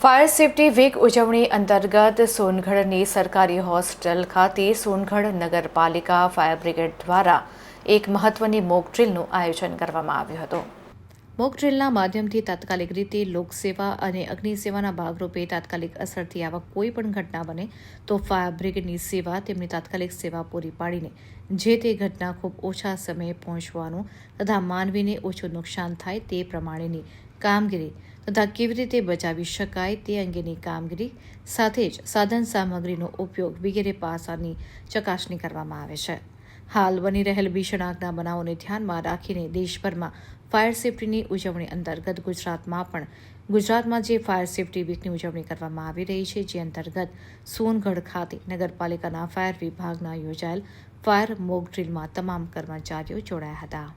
Fire safety week ઉજવણી અંતર્ગત સોનગઢની સરકારી હોસ્ટેલ ખાતે સોનગઢ નગરપાલિકા ફાયર બ્રિગેડ દ્વારા એક મહત્વની મોક ડ્રીલનું આયોજન કરવામાં આવ્યું હતું. મોક ડ્રીલના માધ્યમથી તાત્કાલિક રીતે લોકસેવા અને અગ્નિસેવાના ભાગરૂપે તાત્કાલિક અસરથી આવા કોઈ પણ ઘટના બને તો ફાયર બ્રિગેડની સેવા તેમની તાત્કાલિક સેવા પૂરી પાડીને જે તે ઘટના ખૂબ ઓછા સમયે પહોંચવાનું તથા માનવીને ઓછું નુકસાન થાય તે પ્રમાણેની કામગીરી તથા કેવી રીતે બચાવી શકાય તે અંગેની કામગીરી સાથે જ સાધન સામગ્રીનો ઉપયોગ વગેરે પાસાની ચકાસણી કરવામાં આવે છે. હાલ બની રહેલ ભીષણ આગના બનાવોને ધ્યાનમાં રાખીને દેશભરમાં ફાયર સેફટીની ઉજવણી અંતર્ગત ગુજરાતમાં પણ ગુજરાતમાં જે ફાયર સેફટી વીકની ઉજવણી કરવામાં આવી રહી છે, જે અંતર્ગત સોનગઢ ખાતે નગરપાલિકાના ફાયર વિભાગના યોજાયેલ ફાયર મોક ડ્રીલમાં તમામ કર્મચારીઓ જોડાયા હતા.